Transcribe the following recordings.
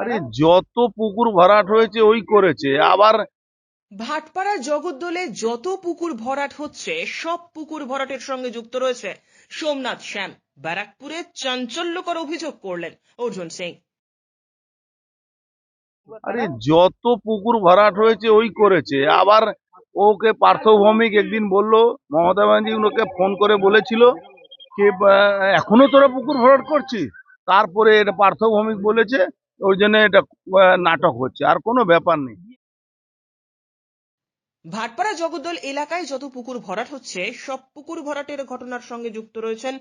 আরে যত পুকুর ভরাট হয়েছে ওই করেছে। আবার ভাটপাড়া জগদ্দলে যত পুকুর ভরাট হচ্ছে সব পুকুর ভরাটের সঙ্গে যুক্ত রয়েছে সোমনাথ শ্যাম। ব্যারাকপুরে চাঞ্চল্যকর অভিযোগ করলেন অর্জুন সিং। আরে যত পুকুর ভরাট হয়েছে ওই করেছে। আবার ওকে পার্থভৌমিক একদিন বলল মমতা ব্যানার্জি ওকে ফোন করে বলেছিল যে এখনও তোরা পুকুর ভরাট করছিস? তারপরে এটা পার্থভৌমিক বলেছে ওই জন্য এটা নাটক হচ্ছে, আর কোনো ব্যাপার নেই। ভাটপাড়া জগদ্দল এলাকায় যত পুকুর ভরাট হচ্ছে, সব পুকুর ভরাটের ঘটনার সঙ্গে যুক্ত রয়েছেন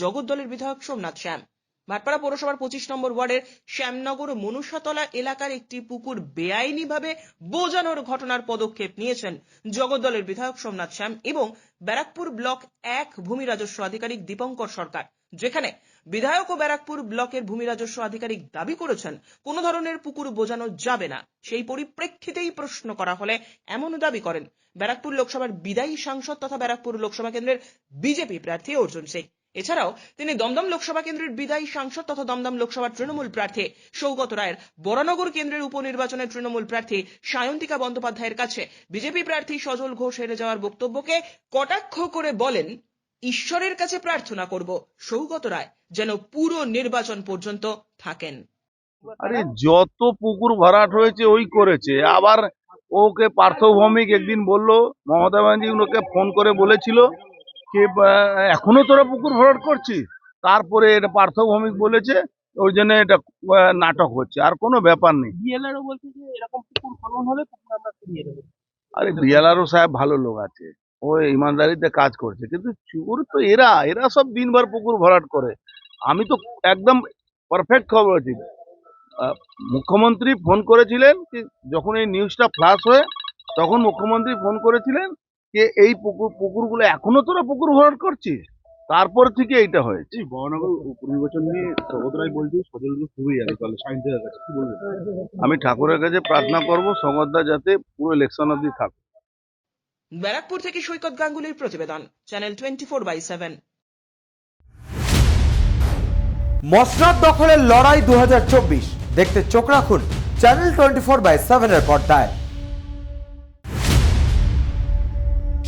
জগদ্দলের বিধায়ক সোমনাথ শ্যাম। ভাটপাড়া পৌরসভার পঁচিশ নম্বর ওয়ার্ডের শ্যামনগর মনুষাতলা এলাকার একটি পুকুর বেআইনিভাবে বোজানোর ঘটনার পদক্ষেপ নিয়েছেন জগদ্দলের বিধায়ক সোমনাথ শ্যাম এবং ব্যারাকপুর ব্লক এক ভূমি রাজস্ব আধিকারিক দীপঙ্কর সরকার, যেখানে বিধায়ক ও ব্যারাকপুর ব্লকের ভূমি রাজস্ব আধিকারিক দাবি করেছেন কোনো ধরনের পুকুর বোজানো যাবে না। সেই পরিপ্রেক্ষিতেই প্রশ্ন করা হলে এমন দাবি করেন ব্যারাকপুর লোকসভার বিদায়ী সাংসদ তথা ব্যারাকপুর লোকসভা কেন্দ্রের বিজেপি প্রার্থী অর্জুন সিং। এছাড়াও তিনি দমদম লোকসভা কেন্দ্রের বিদায়ী সাংসদ তথা দমদম লোকসভার তৃণমূল প্রার্থী সৌগত রায়ের বরানগর কেন্দ্রের উপনির্বাচনের তৃণমূল প্রার্থী সায়ন্তিকা বন্দ্যোপাধ্যায়ের কাছে বিজেপি প্রার্থী সজল ঘোষ হেরে যাওয়ার বক্তব্যকে কটাক্ষ করে বলেন, ঈশ্বরের কাছে প্রার্থনা করব, সৌগত রায় যেন পুরো নির্বাচন পর্যন্ত থাকেন। আরে যত পুকুর ভরাট হয়েছে ওই করেছে। আবার ওকে পার্থভৌমিক একদিন বলল, মমতা ব্যানার্জি ওকে ফোন করে বলেছিল আহ, এখনও তোরা পুকুর ভরাট করছিস? তারপরে এটা পার্থভৌমিক বলেছে ওই জন্য এটা নাটক হচ্ছে আর কোনো ব্যাপার নেই। বিএলআরও বলছে যে এরকম পুকুর খনন হলে পুকুর আমরা ফিরিয়ে দেবো। আরে বিয়ালারও সাহেব ভালো লোক আছে ও ইমানদারিতে কাজ করছে কিন্তু চোর তো এরা এরা সব দিনভর পুকুর ভরাট করে। আমি তো একদম পারফেক্ট খবর আছি। মুখ্যমন্ত্রী ফোন করেছিলেন যে যখন এই নিউজটা ফ্লাশ হয়ে তখন মুখ্যমন্ত্রী ফোন করেছিলেন যে এই পুকুর পুকুরগুলো এখনও তোরা পুকুর ভরাট করছিস? তারপর থেকে এইটা হয়েছে। উপনির্বাচন নিয়ে সৌগত রায় বলছে সজলগুলো খুবই আছে তাহলে সাইন্সের কাছে কি বলবেন আমি ঠাকুরের কাছে প্রার্থনা করব সমর্দা যাতে পুরো ইলেকশন অবধি থাকে ব্যারাকপুর থেকে সৈকত গাঙ্গুলির প্রতিবেদন channel twenty four by seven মসনাদ দখলের লড়াই দু হাজার চব্বিশ। দেখতে চোখ রাখুন চ্যানেল টোয়েন্টি ফোর বাই সেভেনের পর্দায়।